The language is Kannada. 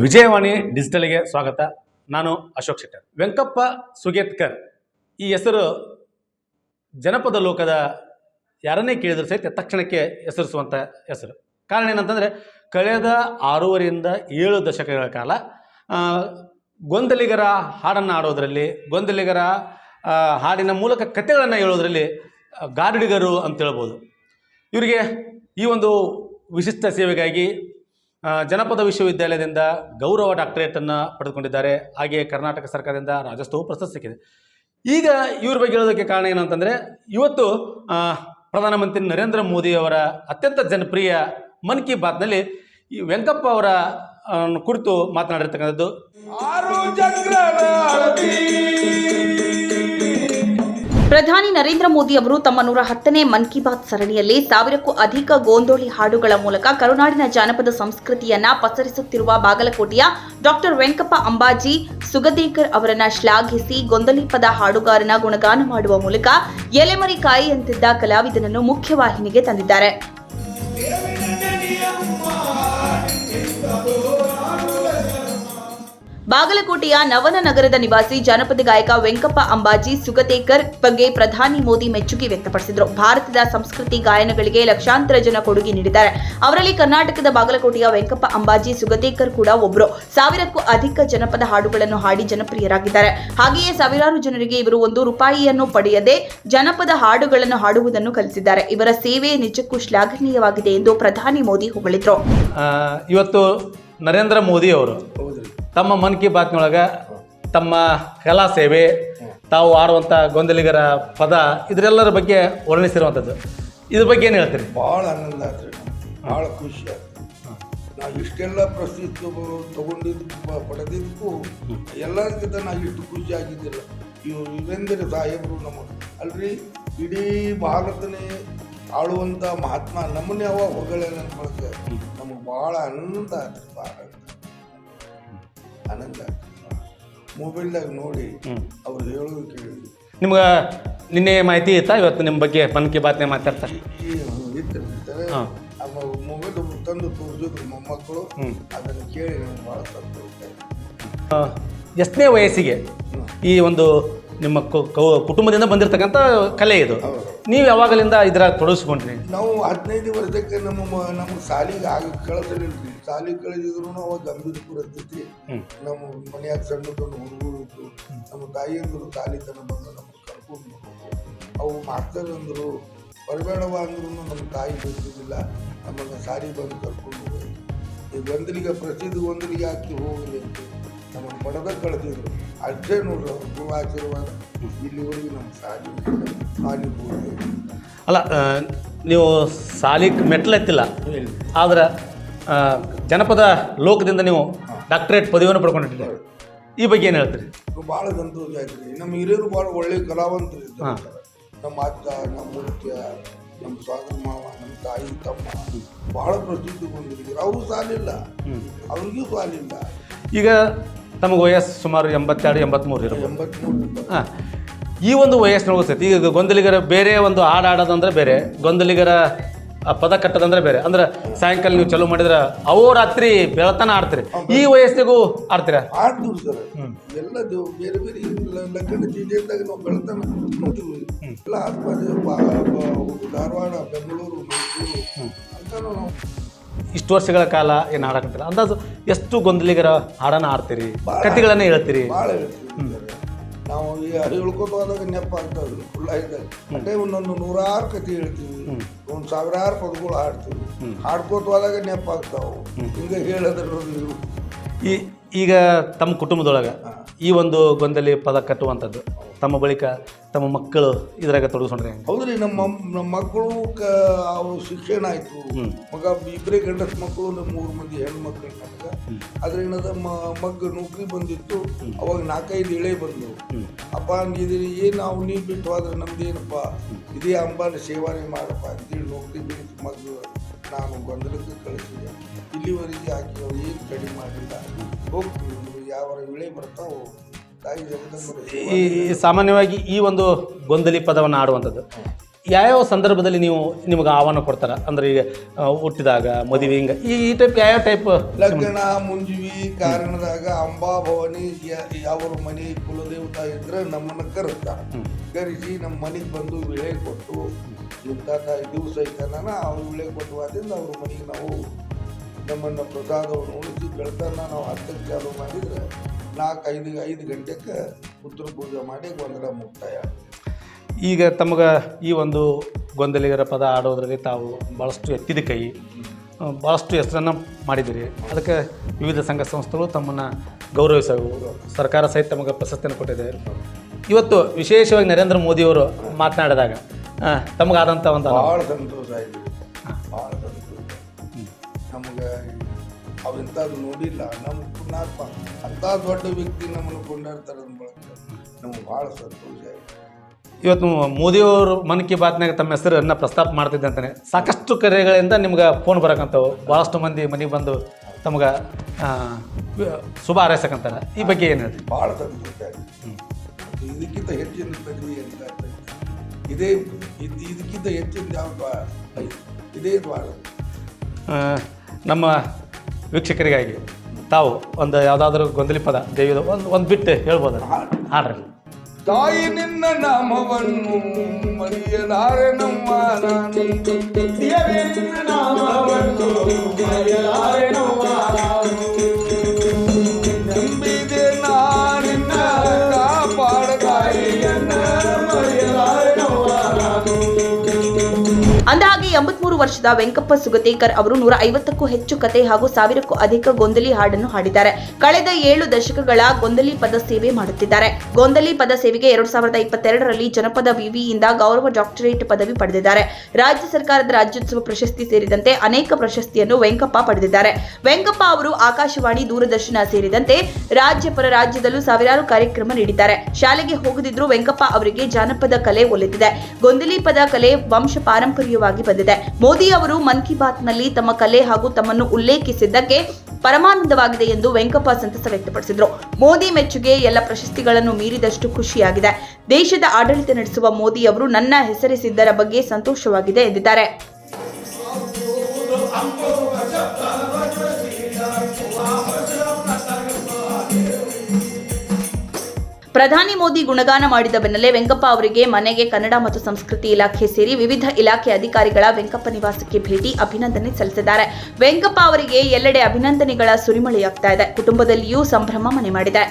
ವಿಜಯವಾಣಿ ಡಿಜಿಟಲ್ಗೆ ಸ್ವಾಗತ. ನಾನು ಅಶೋಕ್ ಶೆಟ್ಟರ್. ವೆಂಕಪ್ಪ ಸುಗೇತ್ಕರ್. ಈ ಹೆಸರು ಜನಪದ ಲೋಕದ ಯಾರನ್ನೇ ಕೇಳಿದ್ರು ಸಹಿತ ತಕ್ಷಣಕ್ಕೆ ಹೆಸರಿಸುವಂಥ ಹೆಸರು. ಕಾರಣ ಏನಂತಂದರೆ, ಕಳೆದ ಆರೂವರೆಯಿಂದ ಏಳು ದಶಕಗಳ ಕಾಲ ಗೊಂದಲಿಗರ ಹಾಡನ್ನು ಆಡೋದರಲ್ಲಿ, ಗೊಂದಲಿಗರ ಹಾಡಿನ ಮೂಲಕ ಕಥೆಗಳನ್ನು ಹೇಳೋದರಲ್ಲಿ ಗಾರ್ಡಿಗರು ಅಂತ ಹೇಳ್ಬೋದು. ಇವರಿಗೆ ಈ ಒಂದು ವಿಶಿಷ್ಟ ಸೇವೆಗಾಗಿ ಜನಪದ ವಿಶ್ವವಿದ್ಯಾಲಯದಿಂದ ಗೌರವ ಡಾಕ್ಟರೇಟನ್ನು ಪಡೆದುಕೊಂಡಿದ್ದಾರೆ. ಹಾಗೆಯೇ ಕರ್ನಾಟಕ ಸರ್ಕಾರದಿಂದ ರಾಜ್ಯೋತ್ಸವ ಪ್ರಶಸ್ತಿ ಸಿಕ್ಕಿದೆ ಈಗ ಇವ್ರ ಬಗ್ಗೆ ಹೇಳೋದಕ್ಕೆ ಕಾರಣ ಏನು ಅಂತಂದರೆ, ಇವತ್ತು ಪ್ರಧಾನಮಂತ್ರಿ ನರೇಂದ್ರ ಮೋದಿಯವರ ಅತ್ಯಂತ ಜನಪ್ರಿಯ ಮನ್ ಕಿ ಬಾತ್ನಲ್ಲಿ ಈ ವೆಂಕಪ್ಪ ಅವರ ಕುರಿತು ಮಾತನಾಡಿರ್ತಕ್ಕಂಥದ್ದು. ಪ್ರಧಾನಿ ನರೇಂದ್ರ ಮೋದಿ ಅವರು ತಮ್ಮ ನೂರ ಹತ್ತನೇ ಮನ್ ಕಿ ಬಾತ್ ಸರಣಿಯಲ್ಲಿ ಸಾವಿರಕ್ಕೂ ಅಧಿಕ ಗೋಂದೋಳಿ ಹಾಡುಗಳ ಮೂಲಕ ಕರುನಾಡಿನ ಜಾನಪದ ಸಂಸ್ಕೃತಿಯನ್ನ ಪಸರಿಸುತ್ತಿರುವ ಬಾಗಲಕೋಟೆಯ ಡಾಕ್ಟರ್ ವೆಂಕಪ್ಪ ಅಂಬಾಜಿ, ಸುಗದೇಕರ್ ಅವರನ್ನ ಶ್ಲಾಘಿಸಿ ಗೊಂದಲಿಪದ ಹಾಡುಗಾರನ ಗುಣಗಾನ ಮಾಡುವ ಮೂಲಕ ಎಲೆಮರಿ ಕಾಯಿಯಂತಿದ್ದ ಕಲಾವಿದನನ್ನು ಮುಖ್ಯವಾಹಿನಿಗೆ ತಂದಿದ್ದಾರೆ. ಬಾಗಲಕೋಟೆಯ ನವನ ನಗರದ ನಿವಾಸಿ ಜಾನಪದ ಗಾಯಕ ವೆಂಕಪ್ಪ ಅಂಬಾಜಿ ಸುಗತೇಕರ್ ಬಗ್ಗೆ ಪ್ರಧಾನಿ ಮೋದಿ ಮೆಚ್ಚುಗೆ ವ್ಯಕ್ತಪಡಿಸಿದರು. ಭಾರತದ ಸಂಸ್ಕೃತಿ ಗಾಯನಗಳಿಗೆ ಲಕ್ಷಾಂತರ ಜನ ಕೊಡುಗೆ ನೀಡಿದ್ದಾರೆ. ಅವರಲ್ಲಿ ಕರ್ನಾಟಕದ ಬಾಗಲಕೋಟೆಯ ವೆಂಕಪ್ಪ ಅಂಬಾಜಿ ಸುಗತೇಕರ್ ಕೂಡ ಒಬ್ಬರು ಸಾವಿರಕ್ಕೂ ಅಧಿಕ ಜನಪದ ಹಾಡುಗಳನ್ನು ಹಾಡಿ ಜನಪ್ರಿಯರಾಗಿದ್ದಾರೆ. ಹಾಗೆಯೇ ಸಾವಿರಾರು ಜನರಿಗೆ ಇವರು ಒಂದು ರೂಪಾಯಿಯನ್ನು ಪಡೆಯದೆ ಜನಪದ ಹಾಡುಗಳನ್ನು ಹಾಡುವುದನ್ನು ಕಲಿಸಿದ್ದಾರೆ. ಇವರ ಸೇವೆ ನಿಜಕ್ಕೂ ಶ್ಲಾಘನೀಯವಾಗಿದೆ ಎಂದು ಪ್ರಧಾನಿ ಮೋದಿ ಹೊಗಳಿದ್ರು. ಇವತ್ತು ನರೇಂದ್ರ ಮೋದಿ ಅವರು ತಮ್ಮ ಮನ್ ಕಿ ಬಾತ್ನೊಳಗೆ ತಮ್ಮ ಕಲಾ ಸೇವೆ, ತಾವು ಆಡುವಂಥ ಗೊಂದಲಿಗರ ಪದ, ಇದರೆಲ್ಲರ ಬಗ್ಗೆ ವರ್ಣಿಸಿರುವಂಥದ್ದು. ಇದ್ರ ಬಗ್ಗೆ ಏನು ಹೇಳ್ತೀರಿ? ಭಾಳ ಆನಂದ ಆತ್ರಿ ಭಾಳ ಖುಷಿ ಆಯ್ತು. ನಾವು ಇಷ್ಟೆಲ್ಲ ಪ್ರಸ್ತುತ ತಗೊಂಡಿದ್ದು ಪಡೆದಿದ್ದಕ್ಕೂ ಎಲ್ಲರಿಗಿಂತ ನಾವು ಇಷ್ಟು ಖುಷಿ ಆಗಿದ್ದಿಲ್ಲ. ಇವರು ವೀರೇಂದ್ರ ಸಾಹೇಬರು ನಮ್ಮ ಅಲ್ರಿ, ಇಡೀ ಭಾರತನೇ ಆಳುವಂಥ ಮಹಾತ್ಮ ನಮ್ಮನ್ನೇ ಅವ ಹೊಗಳೇ ನಮ್ಗೆ ನಮಗೆ ಭಾಳ ಆನಂದ ಆಯ್ತು ಭಾಳ. ಆನಂದ ಮೊಬೈಲ್ದಾಗ ನೋಡಿ. ಅವ್ರು ಹೇಳೋದು ಕೇಳಿದ್ವಿ. ನಿಮ್ಗೆ ನಿನ್ನೆ ಮಾಹಿತಿ ಇತ್ತಾ? ಇವತ್ತು ನಿಮ್ಮ ಬಗ್ಗೆ ಮನ್ ಕಿ ಬಾತ್ನೆ ಮಾತಾಡ್ತಾರೆ ಹಾಂ. ಮೊಬೈಲ್ ತಂದು ತೋರಿಸಿದ್ರು ಮೊಮ್ಮಕ್ಕಳು. ಅದನ್ನು ಕೇಳಿ ನಮ್ಗೆ ಭಾಳ ಎಷ್ಟನೇ ವಯಸ್ಸಿಗೆ ಈ ಒಂದು ನಿಮ್ಮ ಕುಟುಂಬದಿಂದ ಬಂದಿರತಕ್ಕಂಥ ಕಲೆ ಇದು. ನೀವು ಯಾವಾಗಲಿಂದ ಇದ್ರಾಗ ತೊಡಗಿಸ್ಕೊಂಡ್ರಿ? ನಾವು ಹದಿನೈದು ವರ್ಷಕ್ಕೆ ನಮ್ಮ ನಮ್ಮ ಸಾಲಿಗೆ ಆಗ ಕಳಿಸಲಿಲ್ರಿ. ಸಾಲಿಗೆ ಕಳೆದಿದ್ರು ಅವಾಗ ಗಂಭೀರ ಪರಿಸ್ಥಿತಿ ಇರ್ತೈತಿ ನಮ್ಮ ಮನ್ಯಾಗ ಸಣ್ಣ ಹುಡುಗರು ಇತ್ತು ನಮ್ಮ ತಾಯಿಯಂದ್ರು ತಾಲಿ ತನ ಬಂದು ನಮ್ಮ ಕರ್ಕೊಂಡು. ಅವು ಮಾಸ್ತರ್ ಅಂದರು ಬರಬೇಡವ ಅಂದ್ರೂ ನಮ್ಮ ತಾಯಿ ಬಿಡ್ತಿದ್ದಿಲ್ಲ ನಮ್ಮನ್ನು ಸಾರಿ ಬಂದು ಕರ್ಕೊಂಡು ಹೋಗಿ ಈ ಗೊಂದಲಿಗೆ ಪ್ರಸಿದ್ಧ ಗೊಂದಲಿಗೆ ಹಾಕಿ ಹೋಗಲಿ ಅಂತ ನಮ್ಮನ್ನು ಪಡೆದ ಕಳೆದಿದ್ರು. ಅಷ್ಟೇ ನೋಡ್ರಿ ಅವ್ರ ಗುರು ಆಶೀರ್ವಾದ. ಇಲ್ಲಿವರೆಗೂ ನಮ್ಮ ಸಾಲಿ ಸಾಲಿ ಅಲ್ಲ ನೀವು ಸಾಲಿಗೆ ಮೆಟ್ಲೆತ್ತಿಲ್ಲ ಆದ್ರೆ ಜನಪದ ಲೋಕದಿಂದ ನೀವು ಡಾಕ್ಟರೇಟ್ ಪದವಿಯನ್ನು ಪಡ್ಕೊಂಡಿದ್ದೀರಿ. ಈ ಬಗ್ಗೆ ಏನು ಹೇಳ್ತೀರಿ? ಭಾಳ ಸಂತೋಷ ಆಯ್ತು ರೀ ನಮ್ಮ ಹಿರಿಯರು ಭಾಳ ಒಳ್ಳೆ ಕಲಾವಂತರು ಇದ್ದಾರೆ. ನಮ್ಮ ಅಜ್ಜ ನಮ್ಮ ಮುಖ್ಯ ನಮ್ಮ ಸ್ವಾಗತ ಮಾವ ನಮ್ಮ ತಾಯಿ ತಮ್ಮ ಭಾಳ ಪ್ರಸಿದ್ಧಿ ಹೊಂದಿದ್ದೀರಿ. ಅವರು ಸಾಲಿಲ್ಲ. ಅವ್ರಿಗೂ ಸಾಲಿಲ್ಲ. ಈಗ ತಮಗೆ ವಯಸ್ಸು ಸುಮಾರು ಎಂಬತ್ತೆರಡು ಎಂಬತ್ತ್ಮೂರು ಇರೋದು ಎಂಬತ್ಮೂರು. ಹಾಂ. ಈ ಒಂದು ವಯಸ್ಸಿನ ಸತಿ ಈಗ ಗೊಂದಲಿಗರ ಬೇರೆ ಒಂದು ಹಾಡು ಆಡೋದಂದ್ರೆ ಬೇರೆ. ಗೊಂದಲಿಗರ ಆ ಪದ ಕಟ್ಟದಂದ್ರೆ ಬೇರೆ. ಅಂದ್ರೆ ಸಾಯಂಕಾಲ ನೀವು ಚಲೋ ಮಾಡಿದ್ರೆ ಅವೋ ರಾತ್ರಿ ಬೆಳತನ ಆಡ್ತೀರಿ. ಈ ವಯಸ್ಸಿಗೂ ಆಡ್ತೀರಾ? ಆಡ್ತೀವಿ ಸರ್. ಎಲ್ಲ ದೇವ್ ಬೇರೆ ಬೇರೆ ಲಕ್ಕಣ ಚೀಟಿಯಂದಾಗ ನಾವು ಬೆಳತನ ಎಲ್ಲ ಧಾರವಾಡ ಬೆಂಗಳೂರು ಮೈಸೂರು ಅಂತ ನಾವು ಇಷ್ಟು ವರ್ಷಗಳ ಕಾಲ ಏನು ಹಾಡಕತ್ತೀರ ಅಂದಾಜು ಎಷ್ಟು ಗೊಂದಲಿಗರ ಹಾಡನ್ನ ಆಡ್ತೀರಿ? ಕಥೆಗಳನ್ನ ಹೇಳ್ತೀರಿ? ನಾವು ಈ ಅರಿ ನಾವು ಈಗ ಹೇಳ್ಕೊತ ಹೋದಾಗ ನೆಪ ಆಗ್ತದೆ ಫುಲ್ ಇದ್ದಾಗ ಅದೇ ಒಂದೊಂದು ನೂರಾರು ಕತೆ ಹೇಳ್ತೀವಿ. ಒಂದು ಸಾವಿರಾರು ಪದಗಳು ಹಾಡ್ತೀವಿ. ಹಾಡ್ಕೋತ ಹೋದಾಗ ನೆಪ ಹಿಂಗೆ ಹಿಂಗೆ ನೀವು. ಈ ಈಗ ತಮ್ಮ ಕುಟುಂಬದೊಳಗೆ ಈ ಒಂದು ಗೊಂದಲಿ ಪದ ಕಟ್ಟುವಂಥದ್ದು. ತಮ್ಮ ಬಳಿಕ ತಮ್ಮ ಮಕ್ಕಳು ಇದ್ರಾಗ ತೊಡಗಿಸ್ಕೊಂಡ್ರೆ ಹೌದ್ರಿ ನಮ್ಮ ಮಮ್- ನಮ್ಮ ಮಕ್ಕಳು ಕ ಶಿಕ್ಷಣ ಆಯಿತು. ಮಗ ಇಬ್ಬರೇ ಗಂಡಸ ಮಕ್ಕಳು ನಮ್ಮ ಮೂರು ಮಂದಿ ಹೆಣ್ಣು ಮಕ್ಕಳು ನನಗೆ ಆದ್ರೆ ಏನದ ಮಗ ನೌಕರಿ ಬಂದಿತ್ತು. ಅವಾಗ ನಾಲ್ಕೈದು ಇಳೆ ಬಂದವು. ಅಪ್ಪ ಇದು ಏನು ನಾವು ನೀವು ಬಿಟ್ಟು ಆದ್ರೆ ನಮ್ದು ಏನಪ್ಪ ಇದೇ ಅಂಬಾನ ಸೇವನೆ ಮಾಡಪ್ಪ ಅಂತೇಳಿ ನೌಕರಿ ಬಿಡಿತು ಮಗ ನಾನು ಗೊಂದಲಕ್ಕೆ ಕಳಿಸಿದೆ. ಇಲ್ಲಿವರೆಗೆ ಆಕಿ ಏನು ಕಡಿಮೆ ಮಾಡಿಲ್ಲ? ಹೋಗ್ತೀವಿ ಯಾವ ವಿಳೆ ಬರ್ತಾವೋ ಈ ಸಾಮಾನ್ಯವಾಗಿ ಈ ಒಂದು ಗೊಂದಲಿ ಪದವನ್ನು ಆಡುವಂಥದ್ದು. ಯಾವ್ಯಾವ ಸಂದರ್ಭದಲ್ಲಿ ನೀವು ನಿಮಗೆ ಆಹ್ವಾನ ಕೊಡ್ತಾರೆ? ಅಂದ್ರೆ ಈಗ ಹುಟ್ಟಿದಾಗ ಮದುವೆ ಹಿಂಗೆ ಈ ಈ ಟೈಪ್ ಯಾವ್ಯಾವ ಟೈಪ್ ಲಗ್ನ ಮುಂಜಿವಿ ಕಾರಣದಾಗ ಅಂಬಾಭವಾನಿ ಯಾವ ಮನೆ ಕುಲದೇವತ ಇದ್ರೆ ನಮ್ಮನ್ನ ಕರೆಸ್ತಾರ ಕರೆಸಿ ನಮ್ಮ ಮನೆಗೆ ಬಂದು ವಿಳೆ ಕೊಟ್ಟು ಇಂಥ ದಿವಸ ಐತನ ಅವ್ರು ವಿಳೆ ಕೊಟ್ಟು ಆದ್ರಿಂದ ಅವ್ರ ಮನೆಗೆ ನಾವು ನಮ್ಮನ್ನ ಪ್ರಸಾದವನ್ನು ಉಳಿಸಿ ಬೆಳ್ತನ್ನ ನಾವು ಹತ್ತಕ್ಕೆ ಚಾಲು ಮಾಡಿದ್ರೆ ನಾಲ್ಕು ಐದು ಐದು ಗಂಟೆಗೆ ಉತ್ತರ ಪೂಜೆ ಮಾಡಿ ಒಂದರ ಮುಕ್ತಾಯ ಈಗ ತಮಗೆ ಈ ಒಂದು ಗೊಂದಲಿಗರ ಪದ ಆಡೋದ್ರಲ್ಲಿ ತಾವು ಭಾಳಷ್ಟು ಎತ್ತಿದ ಕೈ ಭಾಳಷ್ಟು ಹೆಸರನ್ನು ಮಾಡಿದ್ದೀರಿ. ಅದಕ್ಕೆ ವಿವಿಧ ಸಂಘ ಸಂಸ್ಥೆಗಳು ತಮ್ಮನ್ನು ಗೌರವಿಸವು. ಸರ್ಕಾರ ಸಹಿತ ತಮಗೆ ಪ್ರಶಸ್ತಿಯನ್ನು ಕೊಟ್ಟಿದೆ. ಇವತ್ತು ವಿಶೇಷವಾಗಿ ನರೇಂದ್ರ ಮೋದಿಯವರು ಮಾತನಾಡಿದಾಗ ತಮಗಾದಂಥ ಒಂದು ಭಾಳ ಸಂತೋಷ ಆಯಿತು. ಭಾಳ ಸಂತೋಷ. ನಮ್ಗೆ ಅವೆಂಥದ್ದು ನೋಡಿಲ್ಲ. ನಮ್ಮ ಪುಣ್ಯಾತ್ಮ. ಅಂಥ ದೊಡ್ಡ ವ್ಯಕ್ತಿ ನಮ್ಮನ್ನು ಕೊಂಡಾಡ್ತಾರೆ ನಮ್ಗೆ ಭಾಳ ಸಂತೋಷ ಆಯ್ತು. ಇವತ್ತು ಮೋದಿಯವರು ಮನ್ ಕಿ ಬಾತ್ನಾಗ ತಮ್ಮ ಹೆಸರನ್ನು ಪ್ರಸ್ತಾಪ ಮಾಡ್ತಿದ್ದೆ ಅಂತಾನೆ. ಸಾಕಷ್ಟು ಕರೆಗಳಿಂದ ನಿಮ್ಗೆ ಫೋನ್ ಬರಕಂತವು. ಭಾಳಷ್ಟು ಮಂದಿ ಮನೆಗೆ ಬಂದು ತಮ್ಗೆ ಶುಭ ಹಾರೈಸಕಂತಾರ. ಈ ಬಗ್ಗೆ ಏನು ಹೇಳ್ತೀವಿ ಭಾಳ ಇದಕ್ಕಿಂತ ಹೆಚ್ಚಿನ ಇದೇ ಇದ್- ಇದಕ್ಕಿಂತ ಹೆಚ್ಚಿನ ಯಾವ ಇದೇ ದ್ವಾರ. ನಮ್ಮ ವೀಕ್ಷಕರಿಗಾಗಿ ತಾವು ಒಂದು ಯಾವುದಾದ್ರೂ ಗೊಂದಲಿ ಪದ ದೇವಿದ ಒಂದು ಒಂದು ಬಿಟ್ಟು ಹೇಳ್ಬೋದು? ಹಾಡ್ರಿ. ತಾಯಿ ನಿನ್ನ ನಾಮವನ್ನು ಮರೆಯಲಾರೆ ನಮ್ಮ ನಾನು ದೇವಿ ನಿನ್ನ ನಾಮವನ್ನು ಮರೆಯಲಾರೆ ನಮ್ಮ ನಂಬಿದೆ ನಾನಿನ್ನ ಕಾಪಾಡ ತಾಯಿಯನ್ನ ಮರೆಯಲಾರೆ ಅಂದಹಾಗೆ ಎಂಬತ್ಮೂರು ವರ್ಷದ ವೆಂಕಪ್ಪ ಸುಗತೇಕರ್ ಅವರು ನೂರ ಐವತ್ತಕ್ಕೂ ಹೆಚ್ಚು ಕತೆ ಹಾಗೂ ಸಾವಿರಕ್ಕೂ ಅಧಿಕ ಗೊಂದಲಿ ಹಾಡನ್ನು ಹಾಡಿದ್ದಾರೆ. ಕಳೆದ ಏಳು ದಶಕಗಳ ಗೊಂದಲಿ ಪದ ಸೇವೆ ಮಾಡುತ್ತಿದ್ದಾರೆ. ಗೊಂದಲಿ ಪದ ಸೇವೆಗೆ ಎರಡು ಸಾವಿರದ ಇಪ್ಪತ್ತೆರಡರಲ್ಲಿ ಜನಪದ ವಿವಿಯಿಂದ ಗೌರವ ಡಾಕ್ಟರೇಟ್ ಪದವಿ ಪಡೆದಿದ್ದಾರೆ. ರಾಜ್ಯ ಸರ್ಕಾರದ ರಾಜ್ಯೋತ್ಸವ ಪ್ರಶಸ್ತಿ ಸೇರಿದಂತೆ ಅನೇಕ ಪ್ರಶಸ್ತಿಯನ್ನು ವೆಂಕಪ್ಪ ಪಡೆದಿದ್ದಾರೆ. ವೆಂಕಪ್ಪ ಅವರು ಆಕಾಶವಾಣಿ ದೂರದರ್ಶನ ಸೇರಿದಂತೆ ರಾಜ್ಯ ಪರ ರಾಜ್ಯದಲ್ಲೂ ಸಾವಿರಾರು ಕಾರ್ಯಕ್ರಮ ನೀಡಿದ್ದಾರೆ. ಶಾಲೆಗೆ ಹೋಗದಿದ್ರೂ ವೆಂಕಪ್ಪ ಅವರಿಗೆ ಜಾನಪದ ಕಲೆ ಒಲಿದಿದೆ. ಗೊಂದಲಿ ಪದ ಕಲೆ ವಂಶ ಪಾರಂಪರ್ಯವಾಗಿ ಬಂದಿದೆ. ಮೋದಿ ಅವರು ಮನ್ ಕಿ ಬಾತ್ನಲ್ಲಿ ತಮ್ಮ ಕಲೆ ಹಾಗೂ ತಮ್ಮನ್ನು ಉಲ್ಲೇಖಿಸಿದ್ದಕ್ಕೆ ಪರಮಾನಂದವಾಗಿದೆ ಎಂದು ವೆಂಕಪ್ಪ ಸಂತಸ ವ್ಯಕ್ತಪಡಿಸಿದರು. ಮೋದಿ ಮೆಚ್ಚುಗೆ ಎಲ್ಲ ಪ್ರಶಸ್ತಿಗಳನ್ನು ಮೀರಿದಷ್ಟು ಖುಷಿಯಾಗಿದೆ. ದೇಶದ ಆಡಳಿತ ನಡೆಸುವ ಮೋದಿ ಅವರು ನನ್ನ ಹೆಸರಿಸಿದ್ದರ ಬಗ್ಗೆ ಸಂತೋಷವಾಗಿದೆ ಎಂದಿದ್ದಾರೆ. ಪ್ರಧಾನಿ ಮೋದಿ ಗುಣಗಾನ ಮಾಡಿದ ಬೆನ್ನಲ್ಲೇ ವೆಂಕಪ್ಪ ಅವರಿಗೆ ಮನೆಗೆ ಕನ್ನಡ ಮತ್ತು ಸಂಸ್ಕೃತಿ ಇಲಾಖೆ ಸೇರಿ ವಿವಿಧ ಇಲಾಖೆ ಅಧಿಕಾರಿಗಳ ವೆಂಕಪ್ಪ ನಿವಾಸಕ್ಕೆ ಭೇಟಿ ಅಭಿನಂದನೆ ಸಲ್ಲಿಸಿದ್ದಾರೆ. ವೆಂಕಪ್ಪ ಅವರಿಗೆ ಎಲ್ಲೆಡೆ ಅಭಿನಂದನೆಗಳ ಸುರಿಮಳೆಯಾಗ್ತಾ ಇದೆ. ಕುಟುಂಬದಲ್ಲಿಯೂ ಸಂಭ್ರಮ ಮನೆ ಮಾಡಿದೆ.